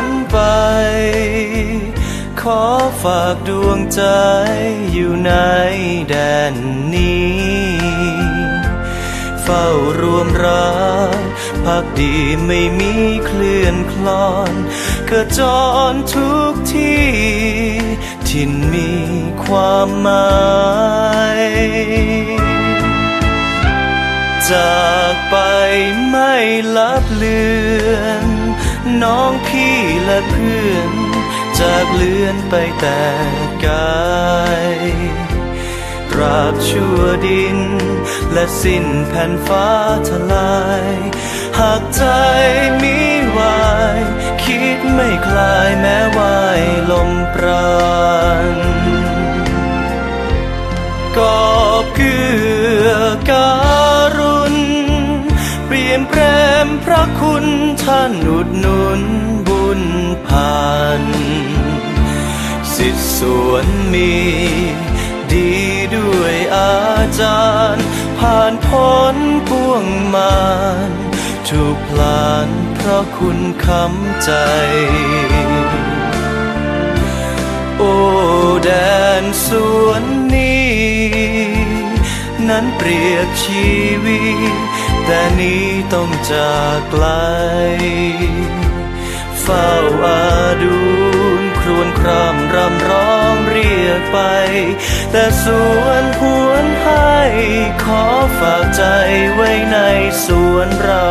วนไป ขอฝากดวงใจอยู่ในแดนนี้ เฝ้ารวมรักพักดีไม่มีเคลื่อนคลอนกระจรทุกที่ที่มีความหมายจากไปไม่ลับเลือน น้องพี่และเพื่อน จากเลือนไปแต่กายตราบชั่วดิน และสิ้นแผ่นฟ้าทลาย หากใจมีวาย คิดไม่คลายแม้วา ท่านอุดหนุนบุญผ่านสิทธิส่วนมี ดีด้วยอาจารย์ ผ่านพ้นปวงมารถูกพลานเพราะคุณคำใจ โอ้แดนสวนนี้ นั้นเปรียบชีวิต แต่นี้ต้องจากไกล เฝ้าอาดูนครวญครามรำร้องเรียกไป แต่สวนหวนให้ขอฝากใจไว้ในสวนเรา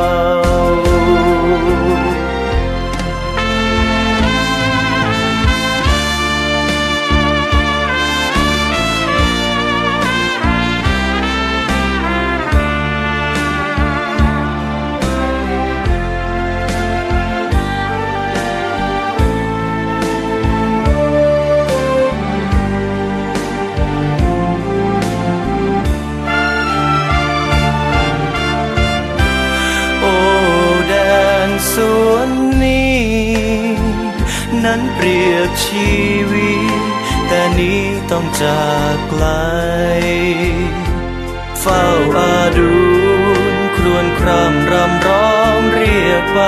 นี้ต้องจากไกล เฝ้าอาดูนครวญครำรำร้องเรียกไป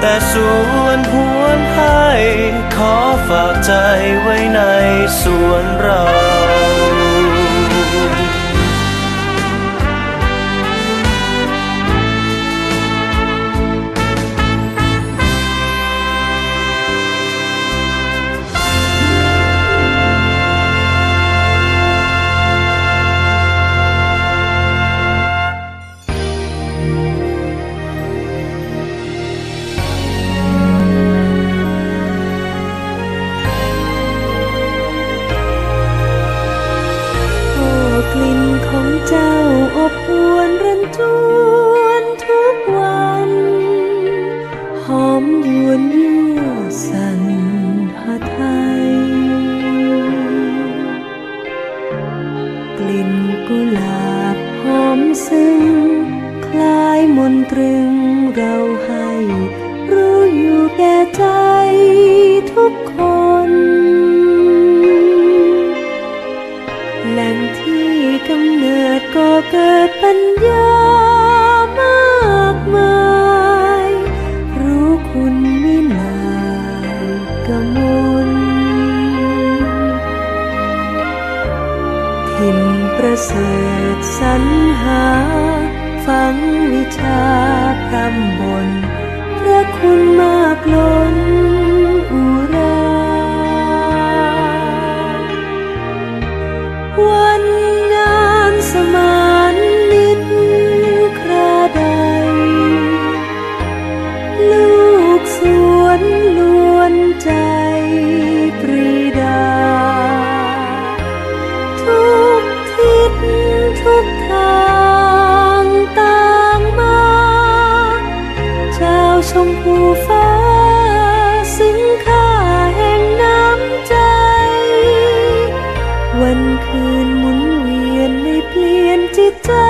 แต่สวนหวนให้ ขอฝากใจไว้ในสวนเรา วนรันจวนทุกวัน หอมยวนยั่วสันหาไทย กลิ่นกุหลาบหอมซึ้ง คลายมนตรึงเราให้ รู้อยู่แก่ใจทุกคนแหล่งที่กำเนิดก็เกิดปัญ ถิ่นประเสริฐสรรหาฟังวิชาพรำบนพระคุณมากล้น ย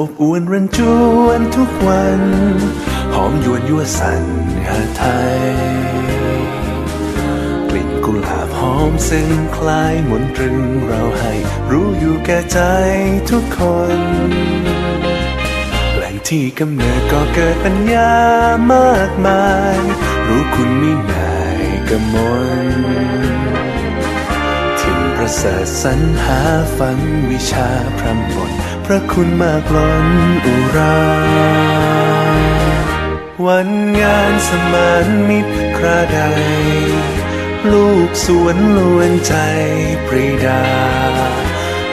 องเจ้าอบอวนรันจวนทุกวัน หอมยวนยั่วสั่นหาไทย กลิ่นกุหลาบหอมซึ่งคล้ายมนตรึงเราให้ รู้อยู่แก่ใจทุกคนแหล่งที่กำเนิดก็เกิดปัญญามากมาย รู้คุณไม่ง่ายกระมนถึงประเสริฐสรรหาฝังวิชาพรำบท พระคุณมากล้นอุรา วันงานสมานมิตรคราใด ลูกสวนลวนใจปรีดา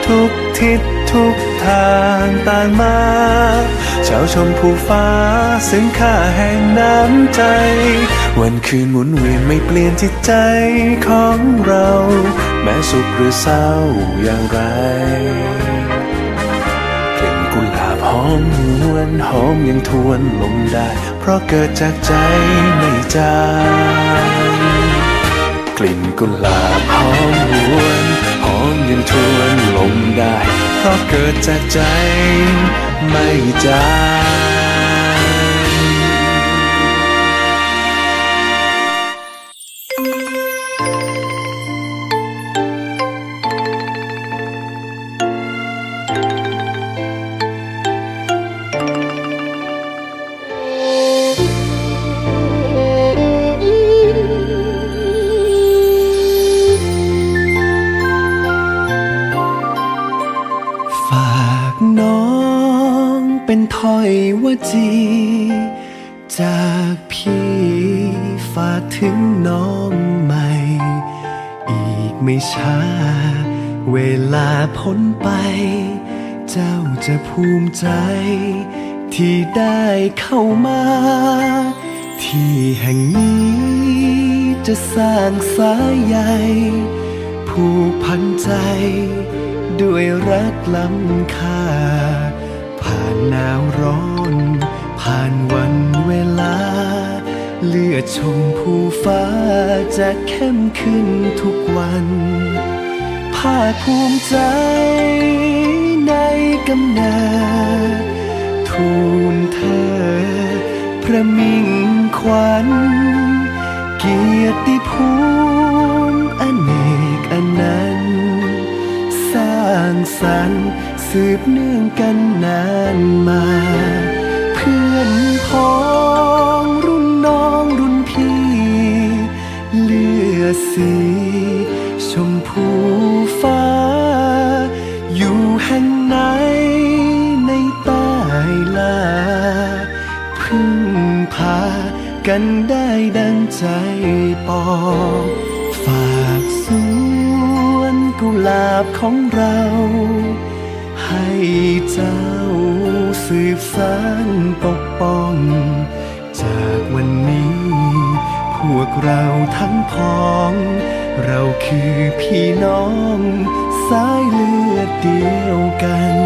ทุกทิศทุกทางต่างมาชาวชมพูฟ้าซึ่งค่าแห่งน้ำใจ วันคืนหมุนเวียนไม่เปลี่ยนจิตใจของเรา แม้สุขหรือเศร้าอย่างไร อมหวนหอมยังทวนลมได้ เพราะเกิดจากใจไม่จางกลิ่นกุหลาบหอมหวนหอมยังทวนลมได้ เพราะเกิดจากใจไม่จาง จีจากพี่ฝากถึงน้องใหม่ อีกไม่ช้า เวลาพ้นไป เจ้าจะภูมิใจ ที่ได้เข้ามา ที่แห่งนี้จะสร้างสายใยผูกพันใจ ด้วยรักล้ำค่า ผ่านหนาวร้อนานวันเวลา เลือดชมพูฟ้าจะเข้มขึ้นทุกวัน ภาคภูมิใจในกำเนิดทูลเธอ พระมิ่งขวัญ เกียรติภูมิอเนกอนันต์สร้างสรรค์สืบเนื่องกันนานมา พ้องรุ่นน้องรุ่นพี่ เลือดสี ชมพูฟ้า อยู่แห่งไหนในใต้ลา พึ่งพากันได้ดังใจปอง ฝากสวนกุหลาบของเรา ให้เจ้าสืบสานปกป้อง จากวันนี้ พวกเราทั้งพ้อง เราคือพี่น้อง สายเลือดเดียวกัน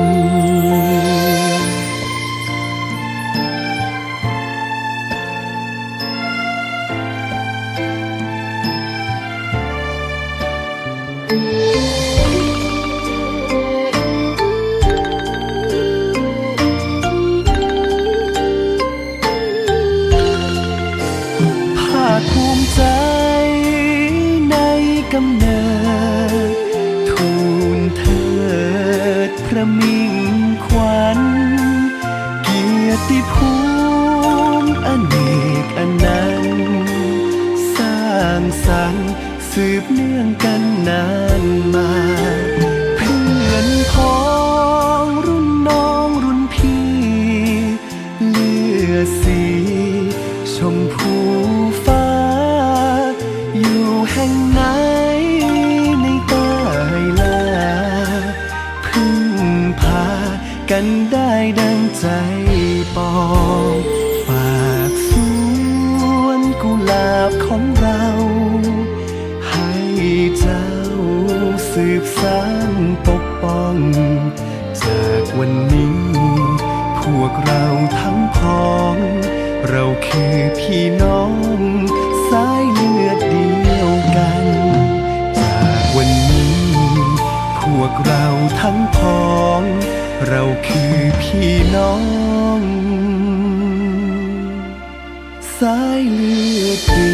กำเนิด ทูลเถิดพระมิ่งขวัญ เกียรติภูมิอเนกอนันต์สร้างสรรค์สืบเนื่องกันนานมา เพื่อนพ้องรุ่นน้องรุ่นพี่ เลือดสี สืบสานปกป้อง จากวันนี้ พวกเราทั้งพ้อง เราคือพี่น้อง สายเลือดเดียวกัน จากวันนี้ พวกเราทั้งพ้อง เราคือพี่น้อง สายเลือดเดียว